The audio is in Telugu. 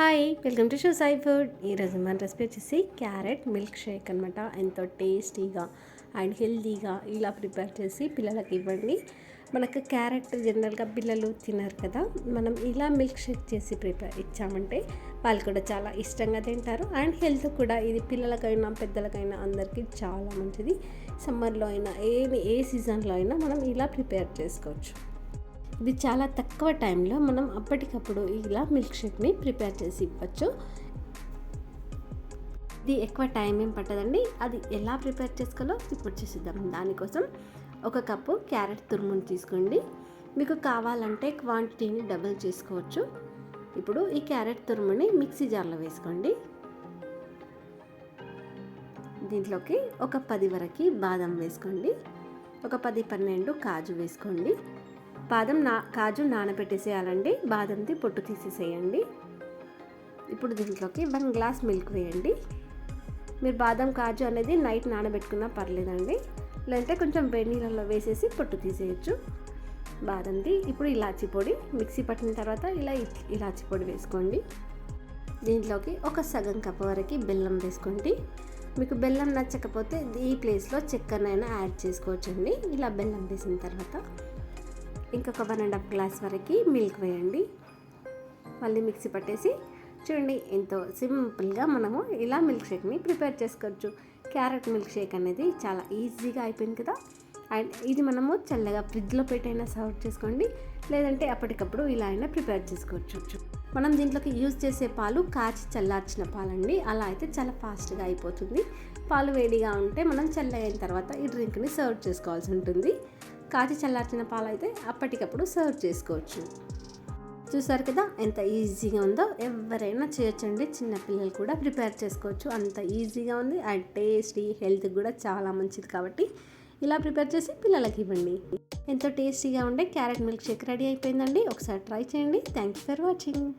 Hi welcome to show Sai food. ఈరోజు మన రెసిపీ వచ్చేసి క్యారెట్ మిల్క్ షేక్ అనమాట ఎంతో టేస్టీగా అండ్ హెల్తీగా ఇలా ప్రిపేర్ చేసి పిల్లలకి ఇవ్వండి. మనకు క్యారెట్ జనరల్గా పిల్లలు తినరు కదా. మనం ఇలా మిల్క్ షేక్ చేసి ప్రిపేర్ ఇచ్చామంటే వాళ్ళు కూడా చాలా ఇష్టంగా తింటారు. అండ్ హెల్త్ కూడా ఇది పిల్లలకైనా పెద్దలకైనా అందరికీ చాలా మంచిది. సమ్మర్లో అయినా ఏ ఏ సీజన్లో అయినా మనం ఇలా ప్రిపేర్ చేసుకోవచ్చు. ఇది చాలా తక్కువ టైంలో మనం అప్పటికప్పుడు ఇలా మిల్క్ షేక్ని ప్రిపేర్ చేసి ఇవ్వచ్చు. ఇది ఎక్కువ టైం ఏం పట్టదండి. అది ఎలా ప్రిపేర్ చేసుకోవాలో ఇప్పుడు చేసిద్దాం. దానికోసం ఒక కప్పు క్యారెట్ తురుముని తీసుకోండి. మీకు కావాలంటే క్వాంటిటీని డబుల్ చేసుకోవచ్చు. ఇప్పుడు ఈ క్యారెట్ తురుముని మిక్సీ జార్లో వేసుకోండి. దీంట్లోకి ఒక పది వరకు బాదం వేసుకోండి. ఒక పది పన్నెండు కాజు వేసుకోండి. బాదం నా కాజు నానబెట్టేసేయాలండి. బాదంది పొట్టు తీసేసేయండి. ఇప్పుడు దీంట్లోకి వన్ గ్లాస్ మిల్క్ వేయండి. మీరు బాదం కాజు అనేది నైట్ నానబెట్టుకున్నా పర్లేదండి. లేదంటే కొంచెం వేడి నీళ్ళలో వేసేసి పొట్టు తీసేయచ్చు. బాదంది ఇప్పుడు ఇలాచి పొడి మిక్సీ పట్టిన తర్వాత ఇలా ఇలాచి పొడి వేసుకోండి. దీంట్లోకి ఒక సగం కప్ వరకు బెల్లం వేసుకోండి. మీకు బెల్లం నచ్చకపోతే ఈ ప్లేస్లో చక్కెరనైనా యాడ్ చేసుకోవచ్చండి. ఇలా బెల్లం వేసిన తర్వాత ఇంకొక వన్ అండ్ హాఫ్ గ్లాస్ వరకు మిల్క్ వేయండి. మళ్ళీ మిక్సీ పట్టేసి చూడండి ఎంతో సింపుల్గా మనము ఇలా మిల్క్ షేక్ని ప్రిపేర్ చేసుకోవచ్చు. క్యారెట్ మిల్క్ షేక్ అనేది చాలా ఈజీగా అయిపోయింది కదా. అండ్ ఇది మనము చల్లగా ఫ్రిడ్జ్లో పెట్టైనా సర్వ్ చేసుకోండి. లేదంటే అప్పటికప్పుడు ఇలా అయినా ప్రిపేర్ చేసుకోవచ్చు. మనం దీంట్లోకి యూజ్ చేసే పాలు కాచి చల్లార్చిన పాలండి. అలా అయితే చాలా ఫాస్ట్గా అయిపోతుంది. పాలు వేడిగా ఉంటే మనం చల్లగైన తర్వాత ఈ డ్రింక్ని సర్వ్ చేసుకోవాల్సి ఉంటుంది. కాచి చల్లార్చిన పాలు అయితే అప్పటికప్పుడు సర్వ్ చేసుకోవచ్చు. చూసారు కదా ఎంత ఈజీగా ఉందో ఎవరైనా చేయొచ్చండి. చిన్నపిల్లలు కూడా ప్రిపేర్ చేసుకోవచ్చు. అంత ఈజీగా ఉంది. అండ్ టేస్టీ హెల్త్ కూడా చాలా మంచిది కాబట్టి ఇలా ప్రిపేర్ చేసి పిల్లలకి ఇవ్వండి. ఎంతో టేస్టీగా ఉండే క్యారెట్ మిల్క్ షేక్ రెడీ అయిపోయిందండి. ఒకసారి ట్రై చేయండి. Thank you for watching